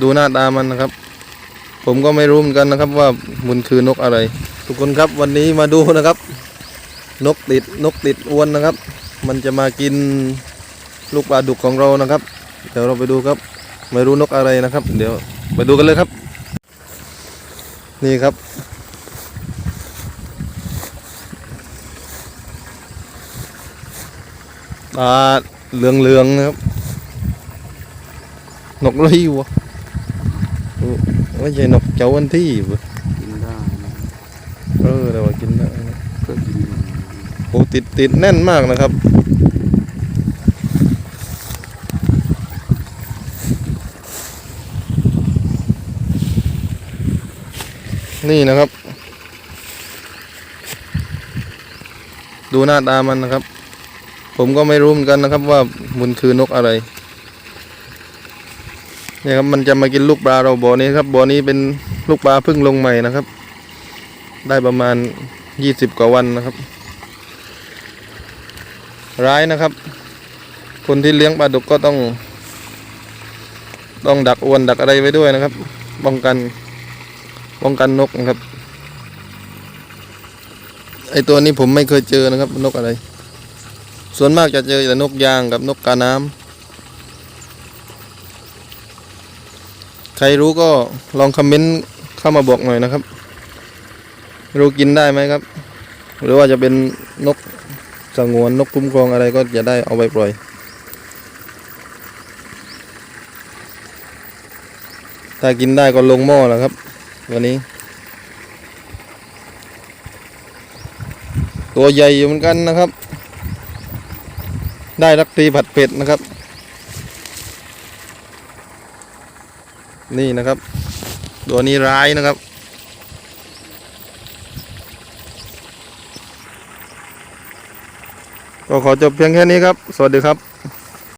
ดูหน้าตามันนะครับ ผมก็ไม่รู้เหมือนกันนะครับ ว่ามันคือนกอะไร ทุกคนครับวันนี้มาดูนะครับ นกติดนกติดอวนนะครับ มันจะมากินลูกปลาดุกของเรานะครับ เดี๋ยวเราไปดูครับ ไม่รู้นกอะไรนะครับ เดี๋ยวไปดูกันเลยครับ นี่ครับ ตาเหลืองๆนะครับ นกไรีวะโอ้ ไม่ใช่นกเจ้าวันที่วะกินได้นะเออแต่ว่ากินได้นะก็กินอยู่โอ้ติดติดแน่นมากนะครับ นี่นะครับ ดูหน้าตามันนะครับ ผมก็ไม่รู้เหมือนกันนะครับว่ามันคือนกอะไรเนี่ยครับมันจะมากินลูกปลาเราบ่อนี้ครับบ่อนี้เป็นลูกปลาเพิ่งลงใหม่นะครับ ได้ประมาณยี่สิบกว่าวันนะครับ ร้ายนะครับ คนที่เลี้ยงปลาดุกก็ต้อง ต้องดักอวนดักอะไรไว้ด้วยนะครับป้องกันป้องกันนกนะครับไอตัวนี้ผมไม่เคยเจอนะครับ นกอะไร ส่วนมากจะเจอแต่นกยางกับนกกาน้ำ ใครรู้ก็ลองคอมเมนต์เข้ามาบอกหน่อยนะครับ รู้กินได้ไหมครับ หรือว่าจะเป็นนกสงวนนกคุ้มครองอะไรก็จะได้เอาไปปล่อย ถ้ากินได้ก็ลงหม้อแล้วครับ วันนี้ ตัวใหญ่อยู่เหมือนกันนะครับ ได้รักตีผัดเผ็ดนะครับ นี่นะครับ ตัวนี้ร้ายนะครับ ก็ขอจบเพียงแค่นี้ครับ สวัสดีครับ